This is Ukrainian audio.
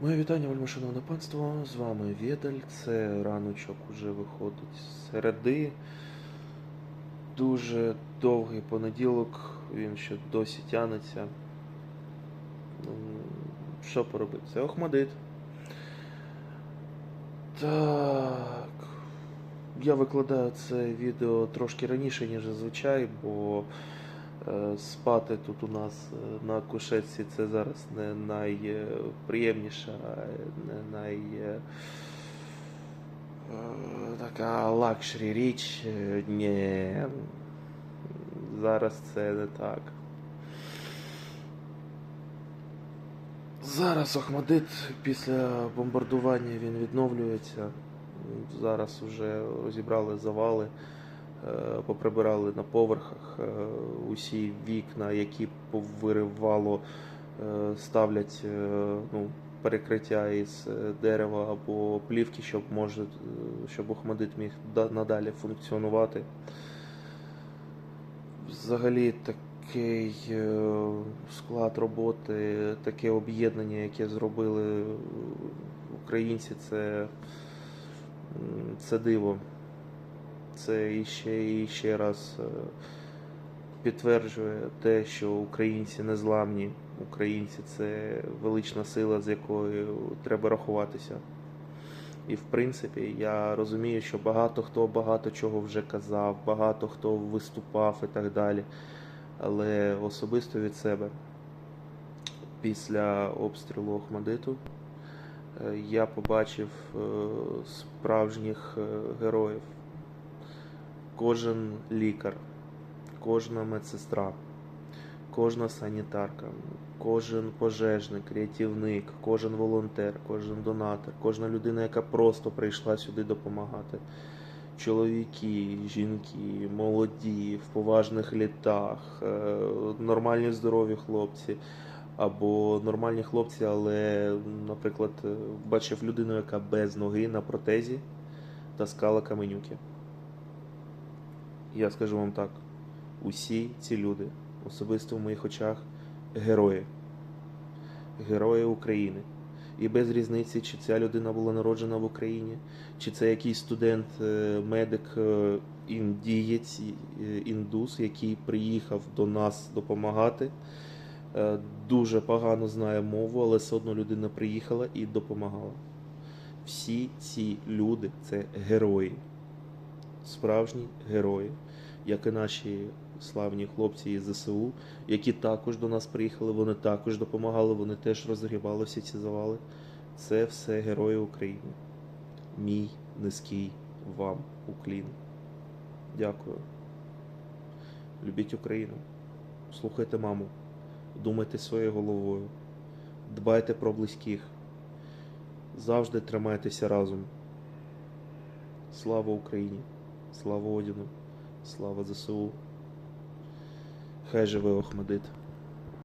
Моє вітання, вельмишановне панство. З вами Відаль. Це раночок уже виходить з середи. Дуже довгий понеділок, він ще досі тянеться. Що поробити? Це Охмадит. Так. Я викладаю це відео трошки раніше, ніж зазвичай, бо спати тут у нас е, на кушетці це зараз не найприємніша, не най. е, е, Така лакшері річ. Е, Ні. Зараз це не так. Зараз Охмадит після бомбардування він відновлюється. Зараз вже розібрали завали, е, поприбирали на поверхах е, усі вікна, які повиривало, е, ставлять е, ну, перекриття із е, дерева або плівки, щоб може, е, щоб Охмадит міг надалі функціонувати. Взагалі такий е, склад роботи, таке об'єднання, яке зробили е, українці, це, це диво. Це іще і ще раз е, підтверджує те, що українці не зламні. Українці це велична сила, з якою треба рахуватися. І в принципі, я розумію, що багато хто багато чого вже казав, багато хто виступав і так далі. Але особисто від себе після обстрілу Охмадиту е, я побачив е, справжніх героїв. Кожен лікар, кожна медсестра, кожна санітарка, кожен пожежник, рятівник, кожен волонтер, кожен донатор, кожна людина, яка просто прийшла сюди допомагати. Чоловіки, жінки, молоді, в поважних літах, е, нормальні здорові хлопці, або нормальні хлопці, але, наприклад, е, бачив людину, яка без ноги на протезі таскала каменюки. Я скажу вам так: усі ці люди, особисто в моїх очах, герої. Герої України. І без різниці, чи ця людина була народжена в Україні, чи це якийсь студент, е, медик, е, індієць, е, індус, який приїхав до нас допомагати. Дуже погано знає мову, але все одно людина приїхала і допомагала. Всі ці люди це герої, справжні герої, як і наші славні хлопці із ЗСУ, які також до нас приїхали, вони також допомагали, вони теж розгрібали всі ці завали. Це все герої України. Мій низький вам уклін. Дякую. Любіть Україну. Слухайте маму. Думайте своєю головою. Дбайте про близьких. Завжди тримайтеся разом. Слава Україні! Слава Одіну! Слава ЗСУ! Хай живе Охмадит!